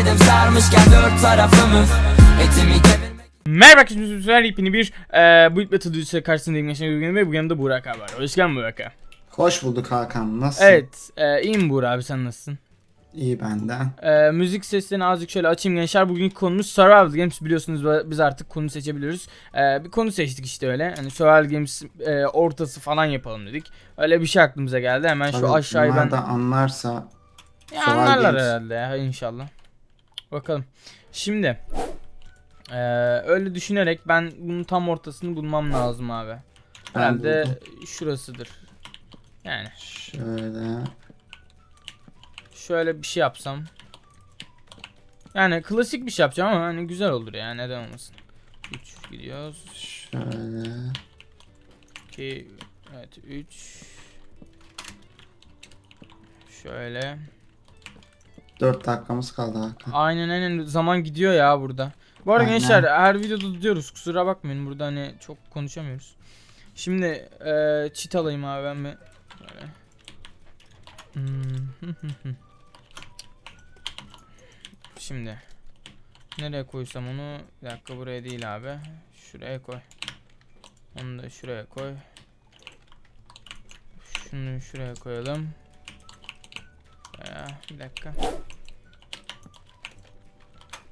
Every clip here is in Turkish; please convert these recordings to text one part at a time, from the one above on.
Saydım sarmışken dört tarafımı Etimi kemirmek Merhaba arkadaşlar, Süper Yepyeni bir e, bu Battle Düzse karşısındayım gençler bugün ve bu yanımda Burak abi var. Hoş geldin Burak abi. Hoş bulduk Hakan. Nasılsın? Evet, e, iyiyim Burak abi sen nasılsın? İyi benden. E, müzik seslerini azıcık şöyle açayım gençler. Bugünkü konumuz Survival Games biliyorsunuz biz artık konu seçebiliyoruz. E, bir konu seçtik işte öyle. Hani Survival Games e, ortası falan yapalım dedik. Öyle bir şey aklımıza geldi. Hemen şu Tabii aşağıya bunlar ben... da anlarsa Ya Survival anlarlar Games. herhalde ya inşallah. Bakalım. Şimdi eee, öyle düşünerek ben bunun tam ortasını bulmam lazım abi. Herhalde şurasıdır. Yani şöyle şöyle bir şey yapsam. Yani klasik bir şey yapacağım ama hani güzel olur ya neden olmasın. 3 gidiyoruz. şöyle 2 evet 3 Şöyle. 4 dakikamız kaldı Hakan. Aynen aynen zaman gidiyor ya burada. Bu arada Aynen. gençler her videoda diyoruz kusura bakmayın burada hani çok konuşamıyoruz. Şimdi eee çit alayım abi ben bir. Böyle. Hmm, Şimdi nereye koysam onu bir dakika buraya değil abi. Şuraya koy. Onu da şuraya koy. Şunu şuraya koyalım. Bir dakika.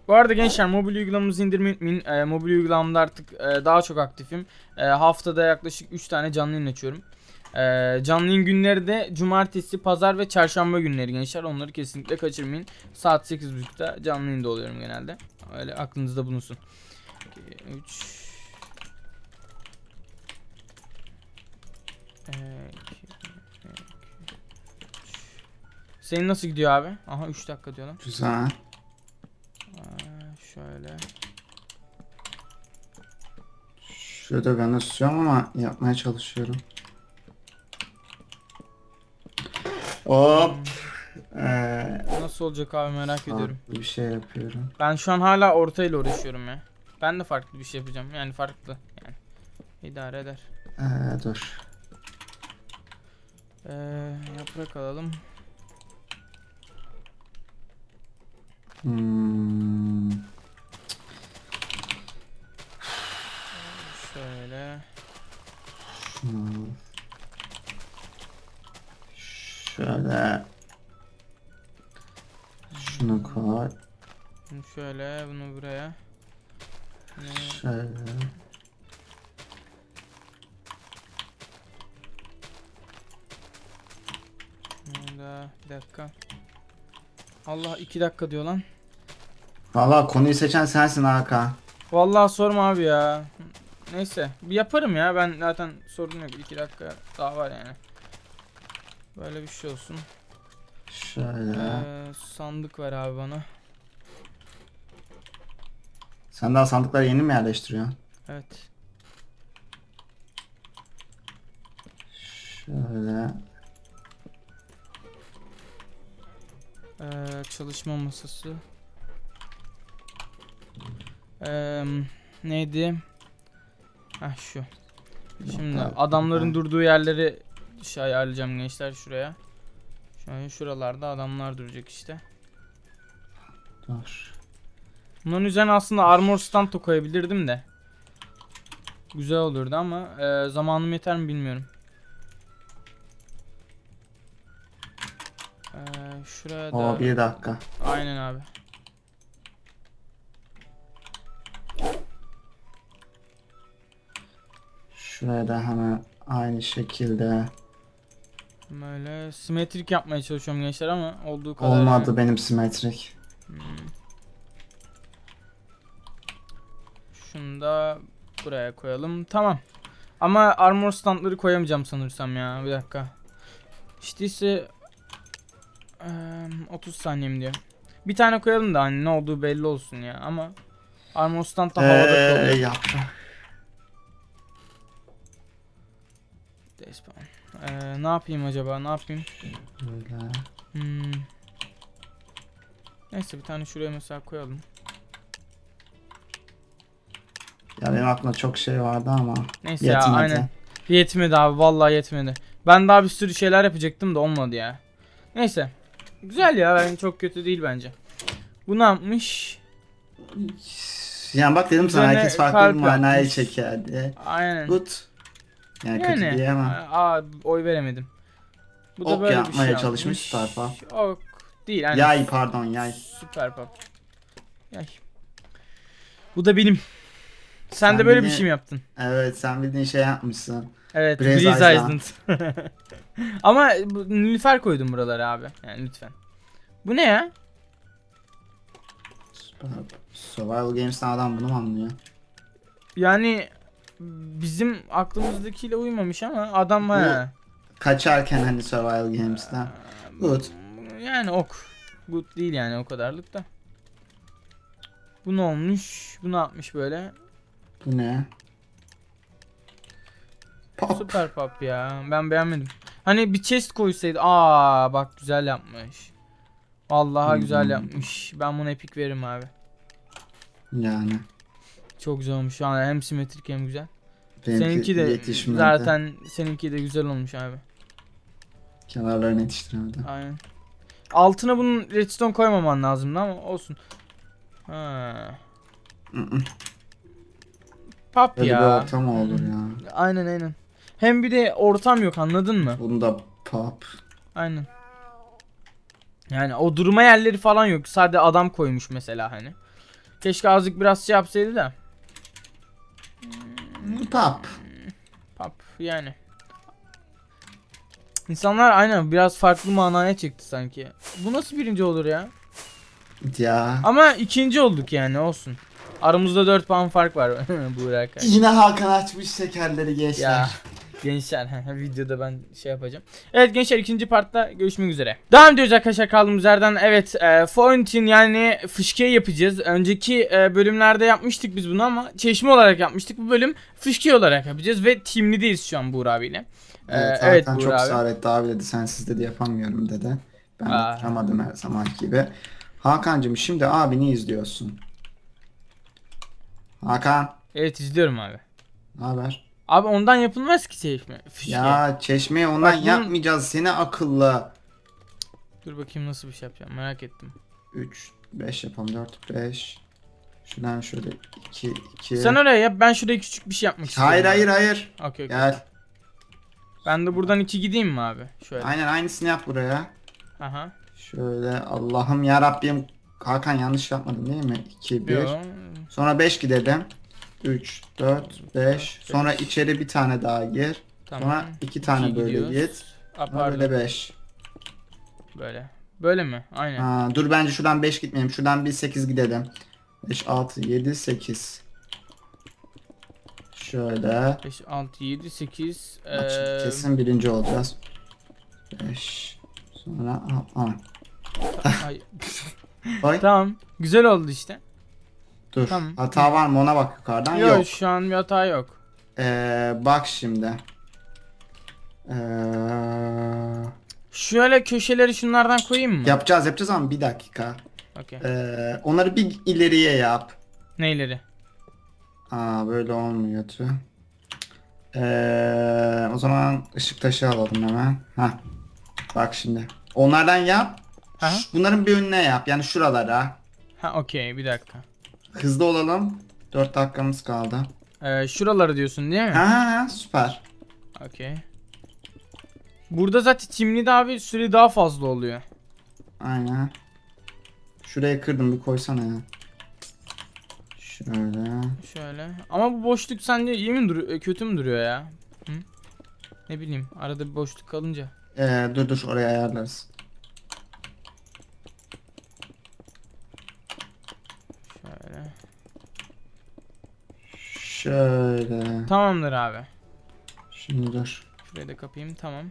Bu arada gençler mobil uygulamamızı indirmeyi unutmayın. Ee, mobil uygulamamda artık e, daha çok aktifim. Ee, haftada yaklaşık 3 tane canlı yayın açıyorum. Ee, canlı yayın günleri de cumartesi, pazar ve çarşamba günleri gençler. Onları kesinlikle kaçırmayın. Saat 8.30'da canlı yayında oluyorum genelde. Öyle aklınızda bulunsun. 3 Senin nasıl gidiyor abi? Aha 3 dakika diyor lan. Güzel. Aa, şöyle. Şurada ben istiyorum ama yapmaya çalışıyorum. Hop. Ee, Nasıl olacak abi merak ediyorum. bir şey yapıyorum. Ben şu an hala orta ile uğraşıyorum ya. Ben de farklı bir şey yapacağım. Yani farklı. Yani idare eder. Ee, dur. Ee, yaprak alalım. Hmm, Şöyle. şunu. Şöyle. Şunu koy. Bunu şöyle, bunu buraya. Bunu Şöyle. bunu da bir dakika. Allah iki dakika diyor lan. Valla konuyu seçen sensin Hakan. Vallahi sorma abi ya. Neyse bir yaparım ya ben zaten sorun yok iki dakika daha var yani. Böyle bir şey olsun. Şöyle. Ee, sandık ver abi bana. Sen daha sandıkları yeni mi yerleştiriyorsun? Evet. Şöyle. Ee, çalışma masası. Ee, neydi? Heh şu. Şimdi adamların durduğu yerleri şey ayarlayacağım gençler şuraya. Şöyle şuralarda adamlar duracak işte. Dur. Bunların üzerine aslında armor stand da koyabilirdim de. Güzel olurdu ama e, zamanım yeter mi bilmiyorum. Ee, şuraya da O bir dakika. aynen abi. Şuraya da hemen aynı şekilde. Böyle simetrik yapmaya çalışıyorum gençler ama olduğu kadar. Olmadı benim simetrik. Hmm. Şunu da buraya koyalım. Tamam. Ama armor standları koyamayacağım sanırsam ya. Bir dakika. İşte ise eee, 30 saniyem diyor. Bir tane koyalım da hani ne olduğu belli olsun ya ama armor stand da havada kalıyor. yaptım. Despawn. Eee, ne yapayım acaba? Ne yapayım? Böyle. Hmm. Neyse bir tane şuraya mesela koyalım. Ya benim aklımda çok şey vardı ama Neyse ya yetmedi. aynen. Yetmedi abi vallahi yetmedi. Ben daha bir sürü şeyler yapacaktım da olmadı ya. Neyse. Güzel ya ben çok kötü değil bence. Bu ne yapmış? Yani bak dedim sana herkes farklı bir manaya çeker diye. Aynen. Good. Yani, kötü yani diyemem. aa, oy veremedim. Bu Ok bir yapmaya şey çalışmış. Süper Pop. Ok değil aynen. Yay pardon yay. Süper pop. Yay. Bu da benim. Sen, Sen de böyle bir beni- şey mi yaptın? Evet sen bildiğin şey yapmışsın. Evet. Breeze Island. Ama Nilüfer koydum buralara abi. Yani lütfen. Bu ne ya? Survival Games'ten adam bunu mu anlıyor? Yani bizim aklımızdakiyle uymamış ama adam ha. Kaçarken hani Survival Games'ten. Good. Yani ok. Good değil yani o kadarlık da. Bu ne olmuş? Bu ne yapmış böyle? Bu ne? Pop. Süper pop ya. Ben beğenmedim. Hani bir chest koysaydı. Aa bak güzel yapmış. Vallahi Hmm. güzel yapmış. Ben buna epik veririm abi. Yani. Çok güzel olmuş. Yani hem simetrik hem güzel. Benimki seninki de yetişmedi. zaten seninki de güzel olmuş abi. Kenarlarını yetiştiremedi. Aynen. Altına bunun redstone koymaman lazımdı ama olsun. Ha. Böyle ya. bir ortam olur ya. Aynen aynen. Hem bir de ortam yok anladın mı? Bunda pop. Aynen. Yani o durma yerleri falan yok. Sadece adam koymuş mesela hani. Keşke azıcık biraz şey yapsaydı da. Pop. Pop yani. İnsanlar aynen biraz farklı manaya çıktı sanki. Bu nasıl birinci olur ya? Ya. Ama ikinci olduk yani olsun. Aramızda 4 puan fark var bu arkadaş. Yine Hakan açmış şekerleri gençler. Ya gençler videoda ben şey yapacağım. Evet gençler ikinci partta görüşmek üzere. Devam ediyoruz arkadaşlar kaldığımız yerden. Evet e, Fountain yani fışkiye yapacağız. Önceki e, bölümlerde yapmıştık biz bunu ama çeşme olarak yapmıştık. Bu bölüm fışkiye olarak yapacağız ve teamlideyiz şu an Buğra abiyle. E, Evet, evet Buğra çok abi. ısrar etti abi dedi sensiz dedi yapamıyorum dedi. Ben Aa. tutamadım her zaman gibi. Hakan'cığım şimdi abini izliyorsun. Hakan Evet izliyorum abi. ne haber? Abi ondan yapılmaz ki çeşme. Fışkiye. Ya çeşmeyi ondan Bak bunun- yapmayacağız seni akıllı. Dur bakayım nasıl bir şey yapacağım merak ettim. 3 5 yapalım 4 5. Şuradan şöyle 2 2. Sen oraya yap ben şuraya küçük bir şey yapmak istiyorum. Hayır hayır hayır. Okey okey. Gel. Ben de buradan iki gideyim mi abi? Şöyle. Aynen aynısını yap buraya. Aha. Şöyle Allah'ım ya Rabbim. Hakan yanlış yapmadın değil mi? 2 1. Yo. Sonra 5 gidelim. 3 4 5. Sonra içeri bir tane daha gir. Tamam. Sonra 2 tane İki böyle gidiyoruz. git. Sonra pardon. böyle 5. Böyle. Böyle mi? Aynen. Ha, dur bence şuradan 5 gitmeyelim. Şuradan bir 8 gidelim. 5 6 7 8. Şöyle. 5, 6, 7, 8. Bak şimdi kesin birinci olacağız. 5. Sonra 10. Ay, Oy. tamam. Güzel oldu işte. Dur. Tamam. Hata var mı ona bak yukarıdan. Yok, Yok. şu an bir hata yok. Ee, bak şimdi. Ee, Şöyle köşeleri şunlardan koyayım mı? yapacağız yapacağız ama bir dakika. Okey. Ee, onları bir ileriye yap. Neyleri? Aa böyle olmuyor tüh. Ee, o zaman ışık taşı alalım hemen. Ha. Bak şimdi. Onlardan yap. Aha. Bunların bir önüne yap. Yani şuralara. Ha okey bir dakika. Hızlı olalım. 4 dakikamız kaldı. Ee, şuraları diyorsun değil mi? Ha, ha, süper. Okey. Burada zaten timli abi süre daha fazla oluyor. Aynen. Şuraya kırdım bir koysana ya. Şöyle. Şöyle. Ama bu boşluk sence iyi mi duruyor, kötü mü duruyor ya? Hı? Ne bileyim, arada bir boşluk kalınca. Ee, dur dur oraya ayarlarız. Şöyle. Şöyle. Tamamdır abi. Şimdi dur. Şurayı da kapayım, tamam.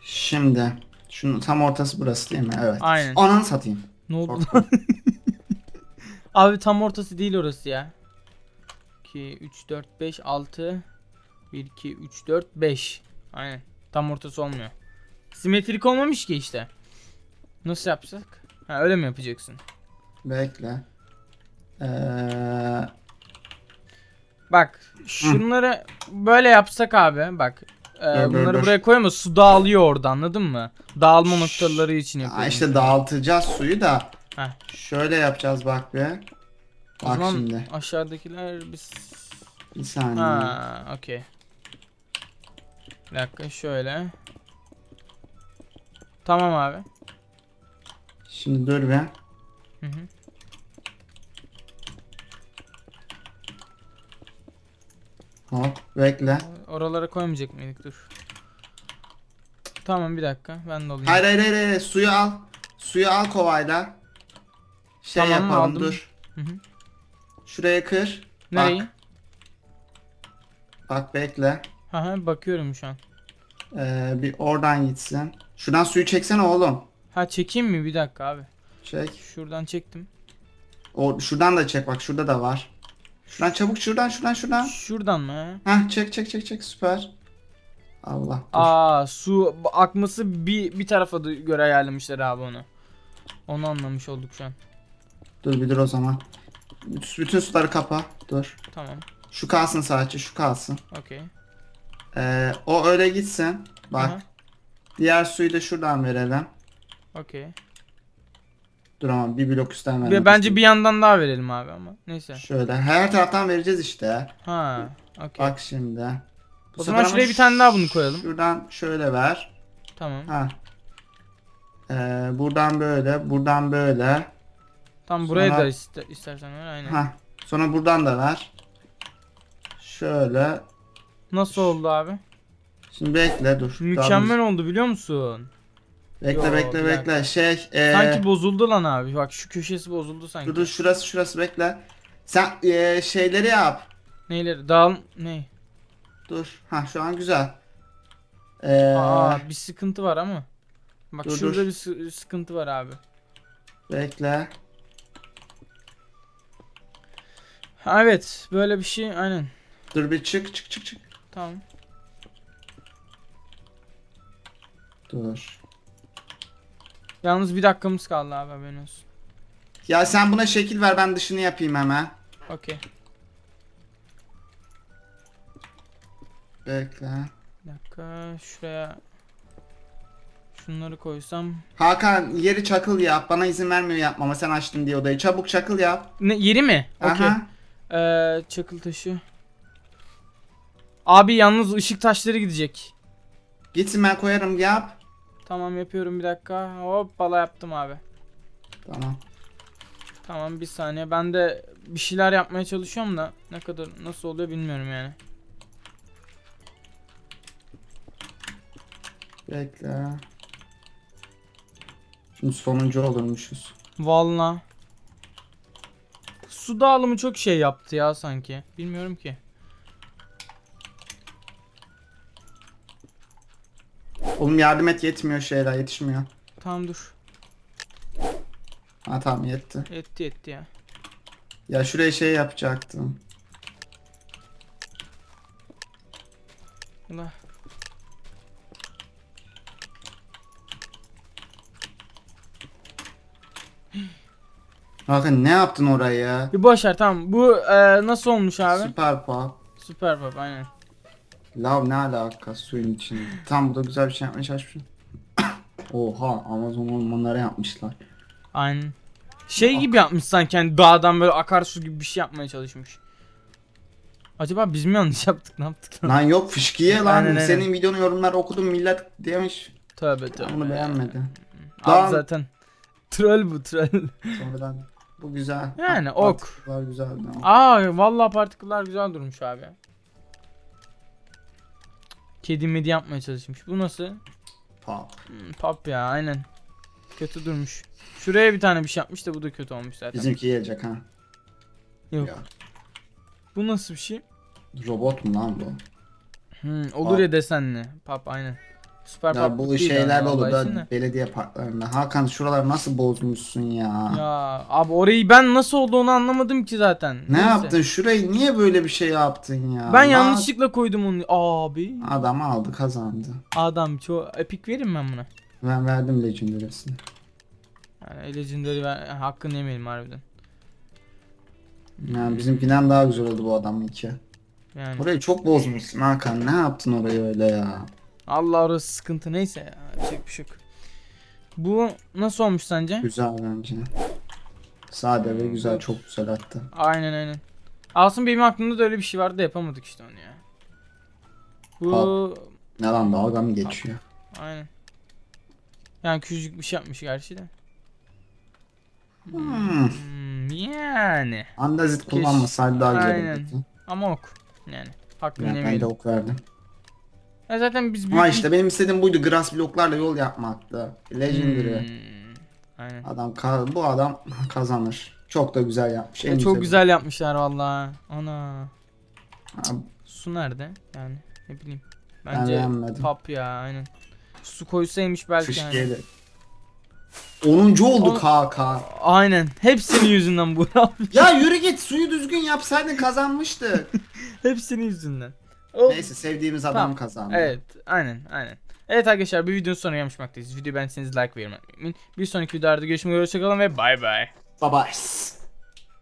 Şimdi. Şunun tam ortası burası değil mi? Evet. Aynen. Ananı satayım. Ne oldu? Korktum. abi tam ortası değil orası ya. 2, 3, 4, 5, 6. 1, 2, 3, 4, 5. Aynen. Tam ortası olmuyor. Simetrik olmamış ki işte. Nasıl yapsak? Ha öyle mi yapacaksın? Bekle. Ee, Bak şunları böyle yapsak abi bak. e, Dur, dur, bunları dur. buraya koyma su dağılıyor orada anladın mı? Dağılma noktaları için aa, yapıyorum. işte dağıtacağız suyu da Heh. Şöyle yapacağız bak be. O Bak zaman şimdi. aşağıdakiler biz... Bir saniye. Ha, okey. Bir dakika şöyle. Tamam abi. Şimdi dur be. Hı hı. Hop bekle. Oralara koymayacak mıydık dur. Tamam bir dakika ben de alayım. Hayır hayır hayır, hayır. suyu al. Suyu al kovayla. Şey Tamam, yapalım aldım. dur. Hı hı. Şuraya kır. Nereyi? Bak, bak bekle. Hı hı bakıyorum şu an. Ee, bir oradan gitsin. Şuradan suyu çeksene oğlum. Ha çekeyim mi bir dakika abi. Çek. Şuradan çektim. O şuradan da çek bak şurada da var. Şuradan çabuk şuradan şuradan şuradan. Şuradan mı? Hah çek çek çek çek süper. Allah. Dur. Aa su akması bir bir tarafa göre ayarlamışlar abi onu. Onu anlamış olduk şu an. Dur bir dur o zaman. Bütün bütün suları kapa. Dur. Tamam. Şu kalsın sadece şu kalsın. Okey. Ee, o öyle gitsin. Bak. Aha, Diğer suyu da şuradan verelim. Okey. Dur ama bir blok üstten vermek Bence istiyorum. bir yandan daha verelim abi ama. Neyse. Şöyle her taraftan vereceğiz işte. Ha. Okey. Bak şimdi. Bu O zaman sefer ama şuraya bir tane daha bunu koyalım. Şuradan şöyle ver. Tamam. Ha. Ee, buradan böyle, buradan böyle. Tam buraya Sonra- da iste, istersen ver aynen. Ha. Sonra buradan da ver. Şöyle. Nasıl oldu abi? Şimdi bekle dur. Daha Mükemmel oldu biliyor musun? Bekle Yo, bekle bir bekle. Şey. ee, Sanki bozuldu lan abi. Bak şu köşesi bozuldu sanki. dur dur şurası şurası bekle. Sen ee, şeyleri yap. Neyleri? Dağıl... Ne? Dur. Ha şu an güzel. Ee, Aa bir sıkıntı var ama. Bak Dur, şurada dur. bir sı- sıkıntı var abi. bekle. Ha, evet böyle bir şey aynen. Dur bir çık çık çık çık. Tamam. Dur. Yalnız bir dakikamız kaldı abi haberin olsun. Ya sen buna şekil ver ben dışını yapayım hemen. Okey. Bekle. Bir dakika şuraya şunları koysam. Hakan yeri çakıl yap. Bana izin vermiyor yapmama. Sen açtın diye odayı. Çabuk çakıl yap. Ne yeri mi? Okey. Aha. Ee, çakıl taşı. Abi yalnız ışık taşları gidecek. Gitsin ben koyarım yap. Tamam yapıyorum bir dakika. Hoppala yaptım abi. Tamam. Tamam bir saniye. Ben de bir şeyler yapmaya çalışıyorum da ne kadar nasıl oluyor bilmiyorum yani. Bekle. Şimdi sonuncu olurmuşuz. Valla. Su dağılımı çok şey yaptı ya sanki. Bilmiyorum ki. Oğlum yardım et yetmiyor şeyler yetişmiyor. Tamam dur. Ha tamam yetti. Etti etti ya. Ya şuraya şey yapacaktım. Ula. Hakan ne yaptın oraya? Bir boş ver tamam. Bu e, nasıl olmuş abi? Süper pop. Süper baba aynen. Lav ne alaka suyun içinde. Tam bu da güzel bir şey yapmaya çalışmışsın. Oha Amazon ormanlara yapmışlar. Aynen. Şey gibi yapmış sanki hani dağdan böyle akarsu gibi bir şey yapmaya çalışmış. Acaba biz mi yanlış yaptık ne yaptık lan? Lan yok fışkiye lan. Aynen, aynen. Senin videonu yorumlar okudum millet demiş. Tövbe tövbe. Bunu beğenmedi. Abi Lan. zaten. Troll bu troll. Sonradan bu güzel. Yani, ok. partiküller güzeldi ama. Aa vallahi partiküller güzel durmuş abi. Kedi medi yapmaya çalışmış. Bu nasıl? Pop. Hmm, pop ya aynen. Kötü durmuş. Şuraya bir tane bir şey yapmış da bu da kötü olmuş zaten. Bizimki gelecek ha. Yok. Ya. Bu nasıl bir şey? Robot mu lan bu? Hmm, olur Pop. ya desenli. Pop aynen. Süper Ya bu şeyler vallahi da belediye parklarında. Hakan şuralar nasıl bozmuşsun ya? Ya abi orayı ben nasıl olduğunu anlamadım ki zaten. Ne Neyse. yaptın? Şurayı niye böyle bir şey yaptın ya? Ben Ma- yanlışlıkla koydum onu. Abi. Adam aldı kazandı. Adam çoğu epik verim ben buna. Ben verdim Legendary'sini. Yani Legendary ver, hakkını yemeyelim harbiden. Yani bizimkinden daha güzel oldu bu adamınki. Yani Orayı çok bozmuşsun Hakan. Ne yaptın orayı öyle ya? Allah orası sıkıntı neyse ya. Yapacak bir şey yok. Bu nasıl olmuş sence? Güzel bence. Sade ve güzel çok güzel hatta. Aynen aynen. Aslında benim aklımda da öyle bir şey vardı da yapamadık işte onu ya. Bu Ne lan dalga mı geçiyor? aynen. Yani küçücük bir şey yapmış gerçi de. Hmm. Hmm, yani. Andazit kullanmasaydı daha güzel Aynen. Ama ok. Yani. Hakkını Yani ben de ok verdim. Ya zaten biz büyük bir- işte benim istediğim buydu. Grass bloklarla yol yapmaktı. Legendary. Hmm, Aynen. Adam bu adam kazanır. Çok da güzel yapmış. En Ya çok güzeli. güzel yapmışlar vallahi. Ana. Ha, Su nerede? Yani ne bileyim. Ben Bence beğenmedim. tap ya aynen. Su koysaymış belki yani. Fışkiye'de. 10. olduk Hakan. Aynen. Hep senin yüzünden bu abi. Ya yürü git suyu düzgün yapsaydın kazanmıştık. Hep senin yüzünden. Neyse sevdiğimiz adam Tamam. kazandı. Evet, aynen, aynen. Evet arkadaşlar bir videonun sonuna gelmiş bulunmaktayız. Videoyu beğendiyseniz like ve yorum. Bir sonraki videolarda görüşmek üzere hoşçakalın ve bay bay. Bye bye.